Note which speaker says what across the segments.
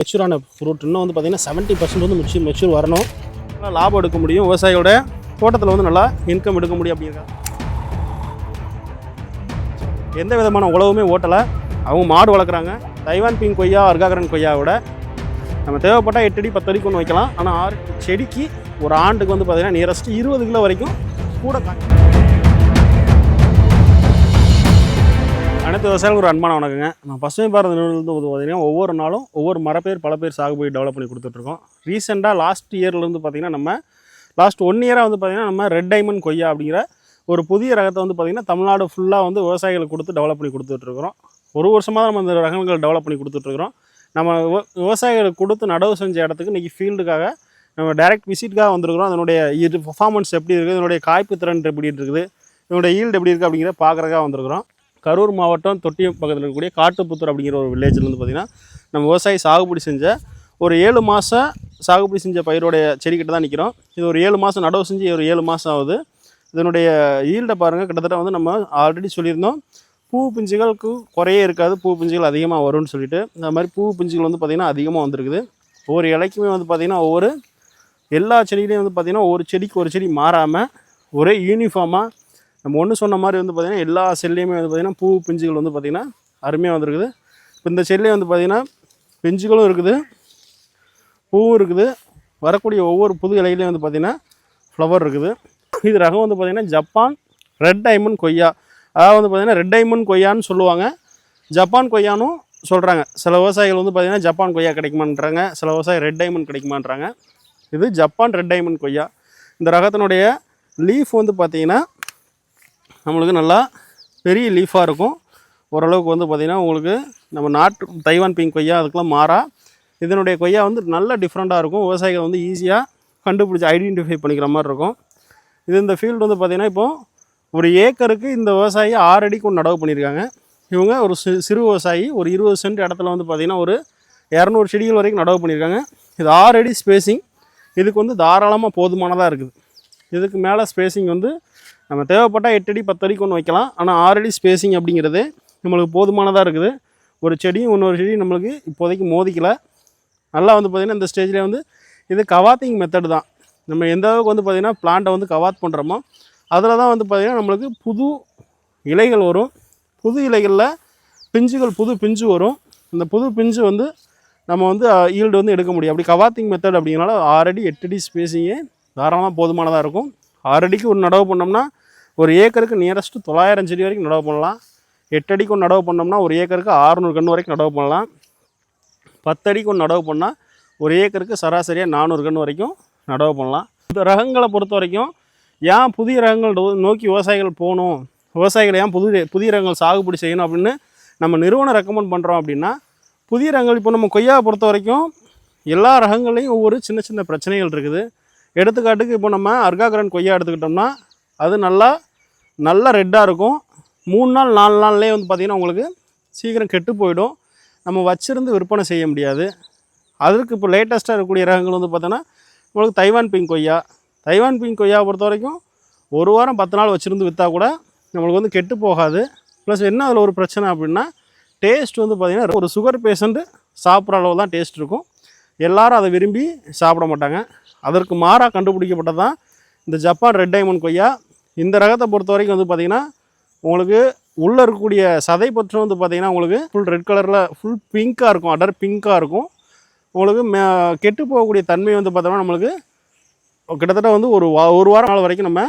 Speaker 1: மெச்சூரான fruit இன்னும் வந்து பார்த்தீங்கன்னா செவன்ட்டி பர்சன்ட் வந்து மெச்சூர் மெச்சூர் வரணும். நல்லா லாபம் எடுக்க முடியும் விவசாயியோட தோட்டத்தில் வந்து நல்லா இன்கம் எடுக்க முடியும் அப்படிங்கிறாங்க எந்த விதமான உழவுமே ஓட்டலை. அவங்க மாடு வளர்க்குறாங்க. தைவான் பிங் கொய்யா அர்காகரன் கொய்யாவோட நம்ம தேவைப்பட்டால் எட்டு அடி பத்து அடிக்கு ஒன்று வைக்கலாம். ஆனால் ஆறு செடிக்கு ஒரு ஆண்டுக்கு வந்து பார்த்திங்கன்னா நியரஸ்ட் இருபது கிலோ வரைக்கும் கூட அனைத்து விவசாயிகளுக்கு ஒரு அன்பான வணக்கங்க. நம்ம பசுமை பாரத நிறுவனத்தில் வந்து பார்த்தீங்கன்னா ஒவ்வொரு நாளும் ஒவ்வொரு மரப்பேர் பல பேர் சாகுபடி டெவலப் பண்ணி கொடுத்துட்ருக்கோம். ரீசெண்டாக லாஸ்ட் இயர்லேருந்து பார்த்தீங்கன்னா நம்ம லாஸ்ட் ஒன் இயராக வந்து பார்த்திங்கன்னா நம்ம ரெட் டைமண்ட் கொய்யா அப்படிங்கிற ஒரு புதிய ரகத்தை வந்து பார்த்திங்கன்னா தமிழ்நாடு ஃபுல்லாக வந்து விவசாயிகளுக்கு கொடுத்து டெவலப் பண்ணி கொடுத்துட்ருக்குறோம். ஒரு வருஷமாக நம்ம இந்த ரகங்கள் டெவலப் பண்ணி கொடுத்துட்ருக்குறோம். நம்ம விவசாயிகளுக்கு கொடுத்து நடவு செஞ்ச இடத்துக்கு இன்றைக்கி ஃபீல்டுக்காக நம்ம டைரக்ட் விசிட்காக வந்திருக்கிறோம். அதனுடைய இது பர்ஃபார்மன்ஸ் எப்படி இருக்குது? இதனுடைய காய்ப்பு திறன் எப்படி இருக்குது? இதனுடைய ஈல்டு எப்படி இருக்குது அப்படிங்கிறத பார்க்குறக்காக வந்திருக்கிறோம். கரூர் மாவட்டம் தொட்டியம் பக்கத்தில் இருக்கக்கூடிய காட்டுப்புத்தூர் அப்படிங்கிற ஒரு வில்லேஜில் வந்து பார்த்திங்கன்னா நம்ம விவசாயி சாகுபடி செஞ்ச ஒரு ஏழு மாதம் சாகுபடி செஞ்ச பயிரோடைய செடிக்கிட்ட தான் நிற்கிறோம் இது ஒரு ஏழு மாதம் நடவு செஞ்சு ஒரு ஏழு மாதம் ஆகுது. இதனுடைய ஈல்டை பாருங்கள் கிட்டத்தட்ட வந்து நம்ம ஆல்ரெடி சொல்லியிருந்தோம். பூ பிஞ்சுகளுக்கு குறையே இருக்காது பூ பிஞ்சுகள் அதிகமாக வரும்னு சொல்லிட்டு. இந்த மாதிரி பூ பிஞ்சுகள் வந்து பார்த்திங்கன்னா அதிகமாக வந்திருக்குது. ஒவ்வொரு இலைக்குமே வந்து பார்த்திங்கன்னா ஒவ்வொரு எல்லா செடிகளையும் வந்து பார்த்திங்கன்னா ஒரு செடிக்கு ஒரு செடி மாறாமல் ஒரே யூனிஃபார்மாக நம்ம ஒன்று சொன்ன மாதிரி வந்து பார்த்திங்கன்னா எல்லா செல்லையுமே வந்து பார்த்திங்கன்னா பூ பிஞ்சுகள் வந்து பார்த்திங்கன்னா அருமையாக வந்துருக்குது. இப்போ இந்த செல்லே வந்து பார்த்திங்கன்னா பிஞ்சுகளும் இருக்குது பூவும் இருக்குது. வரக்கூடிய ஒவ்வொரு புது இலையிலையும் வந்து பார்த்திங்கன்னா ஃப்ளவர் இருக்குது. இது ரகம் வந்து பார்த்திங்கன்னா ஜப்பான் ரெட் டைமண்ட் கொய்யா. அதாவது வந்து பார்த்திங்கன்னா ரெட் டைமண்ட் கொய்யான்னு சொல்லுவாங்க. ஜப்பான் கொய்யானும் சொல்கிறாங்க சில விவசாயிகள் வந்து பார்த்திங்கன்னா ஜப்பான் கொய்யா கிடைக்குமான்றாங்க. சில விவசாயி ரெட் டைமண்ட் கிடைக்குமான்றாங்க. இது ஜப்பான் ரெட் டைமண்ட் கொய்யா. இந்த ரகத்தினுடைய லீஃப் வந்து பார்த்திங்கன்னா நம்மளுக்கு நல்லா பெரிய லீஃபாக இருக்கும். ஓரளவுக்கு வந்து பார்த்திங்கன்னா உங்களுக்கு நம்ம நாட்டு தைவான் பிங்க் கொய்யா அதுக்கெலாம் மாறா. இதனுடைய கொய்யா வந்து நல்ல டிஃப்ரெண்ட்டாக இருக்கும். விவசாயிகள் வந்து ஈஸியாக கண்டுபிடிச்சி ஐடென்டிஃபை பண்ணிக்கிற மாதிரி இருக்கும். இது இந்த ஃபீல்டு வந்து பார்த்திங்கன்னா இப்போது ஒரு ஏக்கருக்கு இந்த விவசாயி ஆறு அடிக்கு ஒன்று நடவு பண்ணியிருக்காங்க. இவங்க ஒரு சிறு விவசாயி ஒரு இருபது சென்ட் இடத்துல வந்து பார்த்திங்கன்னா ஒரு இரநூறு செடிகள் வரைக்கும் நடவு பண்ணியிருக்காங்க. இது ஆறு அடி ஸ்பேசிங் இதுக்கு வந்து தாராளமாக போதுமானதாக இருக்குது. இதுக்கு மேலே ஸ்பேசிங் வந்து நம்ம தேவைப்பட்டால் எட்டடி பத்தடி பத்து அடிக்கு ஒன்று வைக்கலாம். ஆனால் ஆறடி ஸ்பேசிங் அப்படிங்கிறது நம்மளுக்கு போதுமானதாக இருக்குது. ஒரு செடியும் இன்னொரு செடியும் நம்மளுக்கு இப்போதைக்கு மோதிக்கலை. நல்லா வந்து பார்த்திங்கன்னா இந்த ஸ்டேஜில் வந்து இது கவாத்திங் மெத்தட் தான். நம்ம எந்த அளவுக்கு வந்து பார்த்திங்கன்னா பிளான்ட்டை வந்து கவாத் பண்ணுறோமோ அதில் தான் வந்து பார்த்திங்கன்னா நம்மளுக்கு புது இலைகள் வரும். புது இலைகளில் பிஞ்சுகள் புது பிஞ்சு வரும். இந்த புது பிஞ்சு வந்து நம்ம வந்து ஈல்டு வந்து எடுக்க முடியும். அப்படி கவாத்திங் மெத்தட் அப்படிங்கிறனால ஆறடி எட்டடி ஸ்பேஸிங்கே தாராளமாக போதுமானதாக இருக்கும். ஆறடிக்கு ஒரு நடவு பண்ணோம்னா ஒரு ஏக்கருக்கு நியரஸ்ட்டு தொள்ளாயிரம் செடி வரைக்கும் நடவு பண்ணலாம். எட்டடிக்கு ஒன்று நடவு பண்ணோம்னா ஒரு ஏக்கருக்கு ஆறுநூறு கன்று வரைக்கும் நடவு பண்ணலாம். பத்தடிக்கு ஒன்று நடவு பண்ணால் ஒரு ஏக்கருக்கு சராசரியாக நானூறு கன்று வரைக்கும் நடவு பண்ணலாம். இந்த ரகங்களை பொறுத்த வரைக்கும் ஏன் புதிய ரகங்கள் நோக்கி விவசாயிகள் போகணும்? விவசாயிகள் ஏன் புது புதிய ரகங்கள் சாகுபடி செய்யணும் அப்படின்னு நம்ம நிறுவனம் ரெக்கமெண்ட் பண்ணுறோம் அப்படின்னா புதிய ரகங்கள் இப்போ நம்ம கொய்யாவை பொறுத்த வரைக்கும் எல்லா ரகங்கள்லையும் ஒவ்வொரு சின்ன சின்ன பிரச்சனைகள் இருக்குது. எடுத்துக்காட்டுக்கு இப்போ நம்ம அர்காகரன் கொய்யா எடுத்துக்கிட்டோம்னா அது நல்லா நல்லா ரெட்டாக இருக்கும். மூணு நாள் நாலு நாள்லேயே வந்து பார்த்திங்கன்னா உங்களுக்கு சீக்கிரம் கெட்டு போயிடும். நம்ம வச்சுருந்து விற்பனை செய்ய முடியாது. அதற்கு இப்போ லேட்டஸ்ட்டாக இருக்கக்கூடிய ரகங்கள் வந்து பார்த்தோன்னா உங்களுக்கு தைவான் பிங்க் கொய்யா தைவான் பிங்க் கொய்யா பொறுத்த வரைக்கும் ஒரு வாரம் பத்து நாள் வச்சுருந்து விற்றா கூட நம்மளுக்கு வந்து கெட்டு போகாது. ப்ளஸ் என்ன அதில் ஒரு பிரச்சனை அப்படின்னா டேஸ்ட் வந்து பார்த்திங்கன்னா ஒரு சுகர் பேஷண்ட்டு சாப்பிட்ற அளவு தான் டேஸ்ட் இருக்கும். எல்லோரும் அதை விரும்பி சாப்பிட மாட்டாங்க. அதற்கு மாறாக கண்டுபிடிக்கப்பட்டது தான் இந்த ஜப்பான் ரெட் டைமண்ட் கொய்யா இந்த ரகத்தை பொறுத்த வரைக்கும் வந்து பார்த்திங்கன்னா உங்களுக்கு உள்ளே இருக்கக்கூடிய சதை பற்றம் வந்து பார்த்திங்கன்னா உங்களுக்கு ஃபுல் ரெட் கலரில் ஃபுல் பிங்க்காக இருக்கும். அடர் பிங்க்காக இருக்கும். உங்களுக்கு மே கெட்டு போகக்கூடிய தன்மை வந்து பார்த்தோம்னா நம்மளுக்கு கிட்டத்தட்ட வந்து ஒரு வா ஒரு வாரம் நாள் வரைக்கும் நம்ம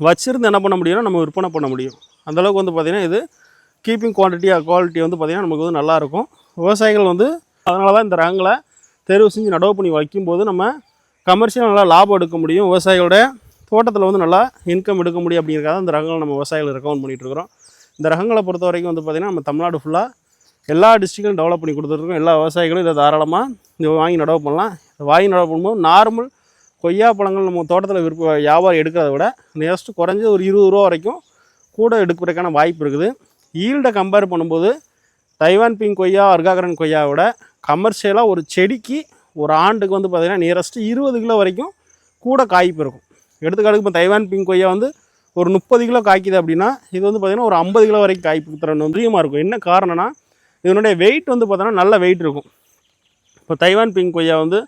Speaker 1: வச்சுருந்து என்ன பண்ண முடியும்னா நம்ம விற்பனை பண்ண முடியும். அந்தளவுக்கு வந்து பார்த்திங்கன்னா இது கீப்பிங் குவான்டிட்டி குவாலிட்டி வந்து பார்த்திங்கன்னா நமக்கு வந்து நல்லாயிருக்கும் விவசாயிகள் வந்து அதனால தான் இந்த ரகங்களை தேர்வு செஞ்சு நடவு பண்ணி வைக்கும்போது நம்ம கமர்ஷியலாக நல்லா லாபம் எடுக்க முடியும். விவசாயிகளோட தோட்டத்தில் வந்து நல்லா இன்கம் எடுக்க முடியும் அப்படிங்கிறக்காக இந்த ரகங்களை நம்ம விவசாயிகள் ரெக்கமெண்ட் பண்ணிகிட்டு இருக்கிறோம் இந்த ரகங்களை பொறுத்த வரைக்கும் வந்து பார்த்திங்கன்னா நம்ம தமிழ்நாடு ஃபுல்லாக எல்லா டிஸ்ட்ரிக்டும் டெவலப் பண்ணி கொடுத்துருக்கோம் எல்லா விவசாயிகளும் இதை தாராளமாக இதை வாங்கி நடவு பண்ணலாம். வாங்கி நடவு பண்ணும்போது நார்மல் கொய்யா பழங்கள் நம்ம தோட்டத்தில் விற்ப வியாபாரம் எடுக்கிறத விட நியரஸ்ட்டு குறைஞ்சது ஒரு இருபது ரூபா வரைக்கும் கூட எடுக்கிறதுக்கான வாய்ப்பு இருக்குது. ஈல்டை கம்பேர் பண்ணும்போது தைவான் பிங் கொய்யா அர்காகரன் கொய்யாவோட கமர்ஷியலாக ஒரு செடிக்கு ஒரு ஆண்டுக்கு வந்து பார்த்திங்கன்னா நியரஸ்ட்டு இருபது கிலோ வரைக்கும் கூட காய்ப்பு இருக்கும். எடுத்துக்காட்டுக்கு இப்போ தைவான் பிங்க் கொய்யா வந்து ஒரு முப்பது கிலோ காய்க்குது அப்படின்னா இது வந்து பார்த்திங்கன்னா ஒரு ஐம்பது கிலோ வரைக்கும் காய்ப்பு திறன் வந்து அதிகமாக இருக்கும். என்ன காரணம்னா இதனுடைய வெயிட் வந்து பார்த்தோன்னா நல்ல வெயிட் இருக்கும். இப்போ தைவான் பிங்க் கொய்யா வந்து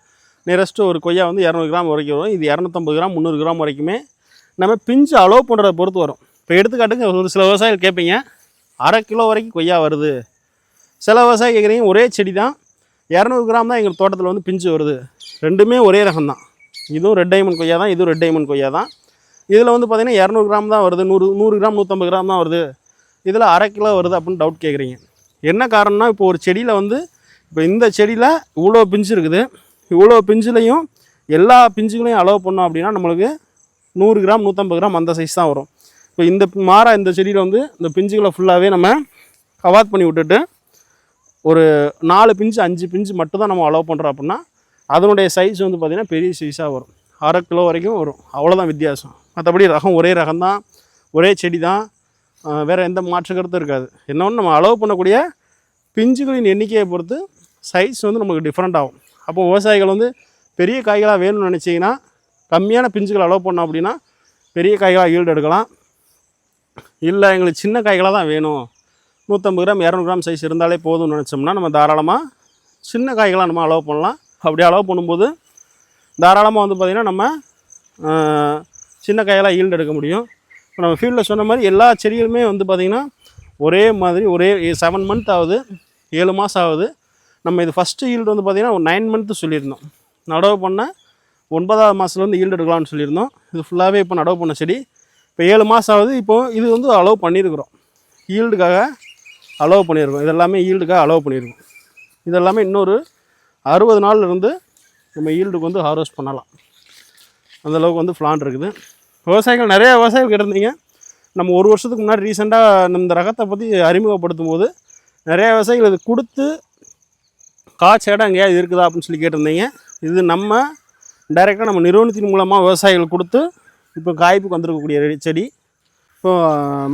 Speaker 1: நியரஸ்ட்டு ஒரு கொய்யா வந்து இரநூறு கிராம் வரைக்கும் வரும். இது இரநூத்தம்பது கிராம் முந்நூறு கிராம் வரைக்குமே நம்ம பிஞ்சு அலோவ் பண்ணுறத பொறுத்து வரும். இப்போ எடுத்துக்காட்டுக்கு ஒரு சில விவசாயிகள் கேட்பீங்க அரை கிலோ வரைக்கும் கொய்யா வருது. சில விவசாயி கேட்குறீங்க ஒரே செடி தான் இரநூறு கிராம் தான் எங்கள் தோட்டத்தில் வந்து பிஞ்சு வருது. ரெண்டுமே ஒரே ரகம் தான் இதுவும் ரெட் டைமண்ட் கொய்யா தான் இதுவும் ரெட் டைமண்ட் கொய்யா தான். இதில் வந்து பார்த்திங்கன்னா இரநூறு கிராம் தான் வருது நூறு நூறு கிராம் நூற்றம்பது கிராம் தான் வருது. இதில் அரை கிலோ வருது அப்படின்னு டவுட் கேட்குறீங்க என்ன காரணம்னா இப்போ ஒரு செடியில் வந்து இப்போ இந்த செடியில் இவ்வளோ பிஞ்சு இருக்குது. இவ்வளோ பிஞ்சுலையும் எல்லா பிஞ்சுகளையும் அலோவ் பண்ணோம் அப்படின்னா நம்மளுக்கு நூறு கிராம் நூற்றம்பது கிராம் அந்த சைஸ் தான் வரும். இப்போ இந்த மாறா இந்த செடியில் வந்து இந்த பிஞ்சுகளை ஃபுல்லாகவே நம்ம கவாத் பண்ணி விட்டுட்டு ஒரு நாலு பிஞ்சு அஞ்சு பிஞ்சு மட்டும் தான் நம்ம அலோவ் பண்ணுறோம் அப்படின்னா அதனுடைய சைஸ் வந்து பார்த்திங்கன்னா பெரிய சைஸாக வரும். அரை கிலோ வரைக்கும் வரும். அவ்வளோதான் வித்தியாசம். மற்றபடி ரகம் ஒரே ரகம் தான் ஒரே செடி தான் வேறு எந்த மாற்று கருத்தும் இருக்காது. ஒன்று நம்ம அலோவ் பண்ணக்கூடிய பிஞ்சுகளின் எண்ணிக்கையை பொறுத்து சைஸ் வந்து நமக்கு டிஃப்ரெண்ட் ஆகும். அப்போ விவசாயிகள் வந்து பெரிய காய்களாக வேணும்னு நினச்சிங்கன்னா கம்மியான பிஞ்சுகள் அலோவ் பண்ணோம் அப்படின்னா பெரிய காய்களாக ஈல்டு எடுக்கலாம். இல்லை எங்களுக்கு சின்ன காய்களாக தான் வேணும். நூற்றம்பது கிராம் இரநூறு கிராம் சைஸ் இருந்தாலே போதும்னு நினச்சோம்னா நம்ம தாராளமாக சின்ன காய்களாக நம்ம அலோவ் பண்ணலாம். அப்படி அலோவ் பண்ணும்போது தாராளமாக வந்து பார்த்திங்கன்னா நம்ம சின்ன கையால் ஈல்டு எடுக்க முடியும். இப்போ நம்ம ஃபீல்டில் சொன்ன மாதிரி எல்லா செடிகளுமே வந்து பார்த்திங்கன்னா ஒரே மாதிரி ஒரே செவன் மந்த் ஆகுது ஏழு மாதம் ஆகுது. நம்ம இது ஃபஸ்ட்டு ஈல்டு வந்து பார்த்திங்கன்னா ஒரு நைன் மந்த்து சொல்லியிருந்தோம். நடவு பண்ண ஒன்பதாவது மாதத்துலேருந்து ஈல்டு எடுக்கலாம்னு சொல்லியிருந்தோம். இது ஃபுல்லாகவே இப்போ நடவு பண்ண செடி. இப்போ ஏழு மாதம் ஆகுது இப்போது இது வந்து அலோவ் பண்ணியிருக்கிறோம். ஈல்டுக்காக அலோவ் பண்ணியிருக்கோம். இதெல்லாமே ஈல்டுக்காக அலோவ் பண்ணியிருக்கோம். இதெல்லாமே இன்னொரு அறுபது நாளில் இருந்து நம்ம ஈல்டுக்கு வந்து ஹார்வெஸ்ட் பண்ணலாம். அந்த அளவுக்கு வந்து பிளான் இருக்குது. விவசாயிகள் நிறையா விவசாயிகள் கேட்டிருந்தீங்க. நம்ம ஒரு வருஷத்துக்கு முன்னாடி ரீசெண்டாக இந்த ரகத்தை பற்றி அறிமுகப்படுத்தும் போது நிறையா விவசாயிகள் இது கொடுத்து காய்ச்ச இடம் எங்கேயாவது இருக்குதா அப்படின்னு சொல்லி கேட்டிருந்தீங்க. இது நம்ம டைரெக்டாக நம்ம நிறுவனத்தின் மூலமாக விவசாயிகள் கொடுத்து இப்போ காய்ப்புக்கு வந்திருக்கக்கூடிய செடி. இப்போ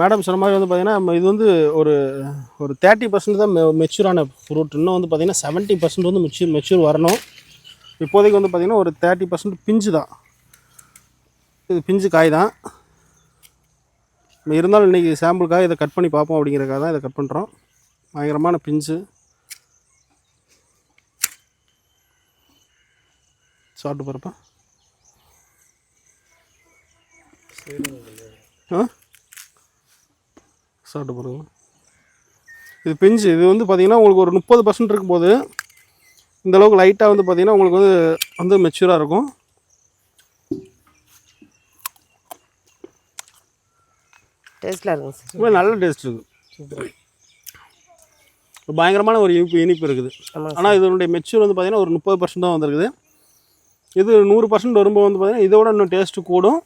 Speaker 1: மேடம் சொன்ன மாதிரி வந்து பார்த்திங்கன்னா நம்ம இது வந்து ஒரு ஒரு தேர்ட்டி பர்சன்ட் தான் மெச்சூரான ஃப்ரூட் இன்னும் வந்து பார்த்திங்கன்னா செவன்ட்டி பர்சன்ட் வந்து மெச்சூர் மெச்சூர் வரணும். இப்போதைக்கு வந்து பார்த்திங்கன்னா ஒரு தேர்ட்டி பர்சன்ட் பிஞ்சு தான். இது பிஞ்சு காய் தான். இருந்தாலும் இன்றைக்கி சாம்பிளுக்காக இதை கட் பண்ணி பார்ப்போம் அப்படிங்கிறக்காக தான் இதை கட் பண்ணுறோம் பயங்கரமான பிஞ்சு. சாப்பிட்டு போகிறப்ப ஆ? சாப்பிட்டு பாருங்க. இது பிஞ்சு. இது வந்து பார்த்தீங்கன்னா உங்களுக்கு ஒரு முப்பது பர்சன்ட் இருக்கும்போது இந்த அளவுக்கு லைட்டாக வந்து பார்த்தீங்கன்னா உங்களுக்கு வந்து வந்து மெச்சூராக இருக்கும்.
Speaker 2: டேஸ்ட்லாம் இருக்கும் சார்
Speaker 1: நல்ல டேஸ்ட் இருக்குது பயங்கரமான ஒரு இனிப்பு இனிப்பு இருக்குது. ஆனால் இதனுடைய மெச்சூர் வந்து பார்த்தீங்கன்னா ஒரு முப்பது பர்சன்ட் தான் வந்திருக்குது. இது நூறு பர்சன்ட் வரும்போது வந்து பார்த்தீங்கன்னா இதோட இன்னும் டேஸ்ட்டு கூடும்.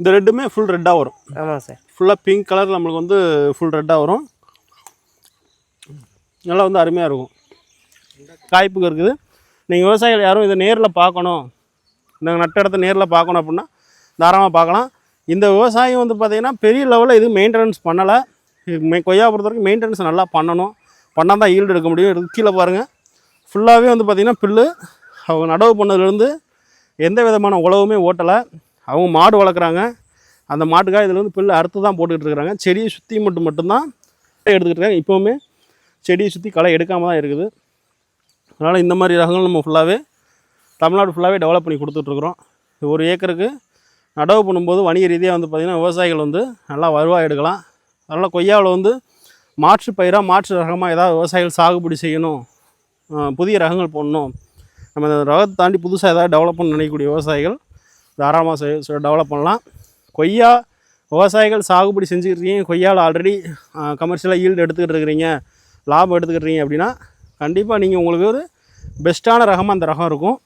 Speaker 1: இந்த ரெட்டுமே ஃபுல் ரெட்டாக வரும்.
Speaker 2: ஆமாங்க சார்
Speaker 1: ஃபுல்லாக பிங்க் கலர் நம்மளுக்கு வந்து ஃபுல் ரெட்டாக வரும். நல்லா வந்து அருமையாக இருக்கும். காய்ப்புக்கு இருக்குது. நீங்கள் விவசாயிகள் யாரும் இதை நேரில் பார்க்கணும். இந்த நட்ட இடத்த நேரில் பார்க்கணும் அப்படின்னா தாராளமாக பார்க்கலாம். இந்த விவசாயம் வந்து பார்த்திங்கன்னா பெரிய லெவலில் இது மெயின்டெனன்ஸ் பண்ணலை. கொய்யா பொறுத்த வரைக்கும் மெயின்டெனன்ஸ் நல்லா பண்ணணும். பண்ணால் தான் ஈல்டு எடுக்க முடியும். எடுத்து கீழே பாருங்கள் ஃபுல்லாகவே வந்து பார்த்திங்கன்னா புல்லு. அவங்க நடவு பண்ணதுலேருந்து எந்த விதமான உழவுமே ஓட்டலை. அவங்க மாடு வளர்க்குறாங்க. அந்த மாட்டுக்காக இதில் வந்து புல்லு அறுத்து தான் போட்டுக்கிட்டு இருக்கிறாங்க செடியை சுற்றி மட்டும் மட்டும்தான் எடுத்துக்கிட்டு இருக்காங்க. இப்போவுமே செடியை சுற்றி களை எடுக்காமல் தான் இருக்குது. அதனால் இந்த மாதிரி ரகங்கள் நம்ம ஃபுல்லாகவே தமிழ்நாடு ஃபுல்லாகவே டெவலப் பண்ணி கொடுத்துட்ருக்குறோம் ஒரு ஏக்கருக்கு நடவு பண்ணும்போது வணிக ரீதியாக வந்து பார்த்திங்கன்னா விவசாயிகள் வந்து நல்லா வருவாய் எடுக்கலாம். அதனால் கொய்யாவில் வந்து மாற்று பயிராக மாற்று ரகமாக ஏதாவது விவசாயிகள் சாகுபடி செய்யணும். புதிய ரகங்கள் போடணும். நம்ம இந்த ரகத்தை தாண்டி புதுசாக ஏதாவது டெவலப் பண்ண நினைக்கக்கூடிய விவசாயிகள் தாராளமாக டெவலப் பண்ணலாம். கொய்யா விவசாயிகள் சாகுபடி செஞ்சுக்கிட்டு இருக்கீங்க கொய்யாவில் ஆல்ரெடி கமர்ஷியலாக ஈல்டு எடுத்துக்கிட்டு இருக்கிறீங்க. லாபம் எடுத்துக்கிட்டு அப்படின்னா கண்டிப்பாக நீங்கள் உங்களுக்கு ஒரு பெஸ்ட்டான ரகமாக அந்த ரகம் இருக்கும்.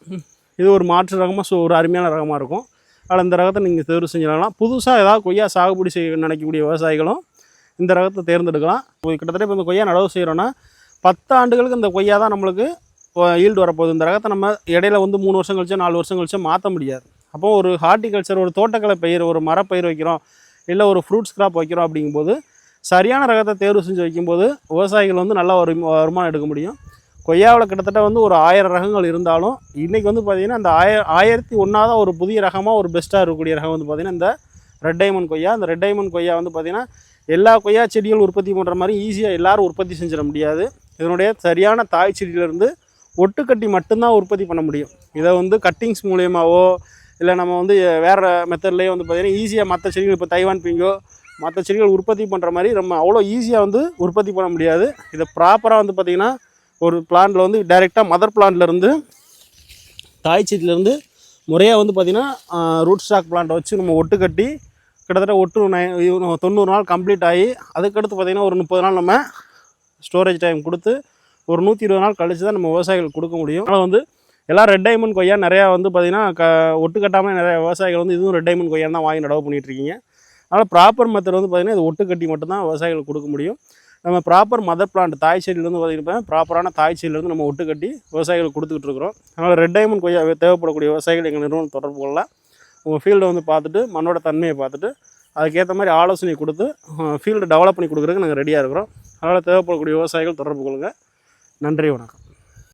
Speaker 1: இது ஒரு மாற்று ரகமாக ஸோ ஒரு அருமையான ரகமாக இருக்கும். அதில் இந்த ரகத்தை நீங்கள் தேர்வு செஞ்சிடலாம். புதுசாக ஏதாவது கொய்யா சாகுபடி செய்ய நினைக்கக்கூடிய விவசாயிகளும் இந்த ரகத்தை தேர்ந்தெடுக்கலாம். கிட்டத்தட்ட இப்போ இந்த கொய்யா நடவு செய்கிறோன்னா பத்து ஆண்டுகளுக்கு இந்த கொய்யா தான் நம்மளுக்கு ஈல்டு வரப்போகுது. இந்த ரகத்தை நம்ம இடையில வந்து மூணு வருஷம் கழிச்சோ நாலு வருஷம் கழிச்சோ மாற்ற முடியாது. அப்போது ஒரு ஹார்டிகல்ச்சர் ஒரு தோட்டக்கலை பயிர் ஒரு மரப்பயிர் வைக்கிறோம் இல்லை ஒரு ஃப்ரூட்ஸ் கிராப் வைக்கிறோம் அப்படிங்கும்போது சரியான ரகத்தை தேர்வு செஞ்சு வைக்கும்போது விவசாயிகள் வந்து நல்லா ஒரு வருமானம் எடுக்க முடியும். கொய்யாவில் கிட்டத்தட்ட வந்து ஒரு ஆயிரம் ரகங்கள் இருந்தாலும் இன்றைக்கி வந்து பார்த்திங்கன்னா அந்த ஆய ஆயிரத்தி ஒன்றாவது ஒரு புதிய ரகமாக ஒரு பெஸ்ட்டாக இருக்கக்கூடிய ரகம் வந்து பார்த்திங்கன்னா இந்த ரெட் டைமண்ட் கொய்யா. அந்த ரெட் டைமண்ட் கொய்யா வந்து பார்த்திங்கன்னா எல்லா கொய்யா செடிகள் உற்பத்தி பண்ணுற மாதிரி ஈஸியாக எல்லோரும் உற்பத்தி செஞ்சிட முடியாது. இதனுடைய சரியான தாய் செடியிலேருந்து ஒட்டுக்கட்டி மட்டும்தான் உற்பத்தி பண்ண முடியும். இதை வந்து கட்டிங்ஸ் மூலயமாவோ இல்லை நம்ம வந்து வேறு மெத்தட்லேயே வந்து பார்த்திங்கன்னா ஈஸியாக மற்ற செடிகள் இப்போ தைவான் பிங்கோ மற்ற செடிகள் உற்பத்தி பண்ணுற மாதிரி நம்ம அவ்வளோ ஈஸியாக வந்து உற்பத்தி பண்ண முடியாது. இதை ப்ராப்பராக வந்து பார்த்திங்கன்னா ஒரு பிளான்ட்டில் வந்து டைரெக்டாக மதர் பிளான்ட்லேருந்து தாய் செடியிலேருந்து முறையாக வந்து பார்த்திங்கன்னா ரூட் ஸ்டாக் பிளான்ட்டை வச்சு நம்ம ஒட்டு கட்டி கிட்டத்தட்ட ஒட்டு நை தொண்ணூறு நாள் கம்ப்ளீட் ஆகி அதுக்கடுத்து பார்த்திங்கன்னா ஒரு முப்பது நாள் நம்ம ஸ்டோரேஜ் டைம் கொடுத்து ஒரு நூற்றி இருபது நாள் கழித்து தான் நம்ம விவசாயிகள் கொடுக்க முடியும். அதனால் வந்து எல்லாம் ரெட் டைமண்ட் கொய்யா நிறையா வந்து பார்த்திங்கன்னா க ஒட்டு கட்டாமல் நிறைய விவசாயிகள் வந்து இதுவும் ரெட் டைமண்ட் கொய்யா தான் வாங்கி நடவு பண்ணிட்டு இருக்கீங்க. அதனால் ப்ராப்பர் மெத்தட் வந்து பார்த்திங்கன்னா இது ஒட்டு கட்டி மட்டும்தான் விவசாயிகளுக்கு கொடுக்க முடியும். நம்ம ப்ராப்பர் மதர் பிளான்ட் தாய் செடியிலேருந்து பார்த்திங்கன்னா ப்ராப்பரான தாய் செடியிலேருந்து நம்ம ஒட்டு கட்டி விவசாயிகளுக்கு கொடுத்துக்கிட்டு இருக்கிறோம். அதனால் ரெட் டைமண்ட் கொய்யா தேவைப்படக்கூடிய விவசாயிகள் எங்கள் நிறுவனம் தொடர்பு கொள்ளலாம் உங்கள் ஃபீல்டை வந்து பார்த்துட்டு மண்ணோட தன்மையை பார்த்துட்டு அதுக்கேற்ற மாதிரி ஆலோசனை கொடுத்து ஃபீல்டை டெவலப் பண்ணி கொடுக்குறதுக்கு நாங்கள் ரெடியாக இருக்கிறோம். அதனால் தேவைப்படக்கூடிய விவசாயிகள் தொடர்பு கொள்ளுங்கள் நன்றி வணக்கம்.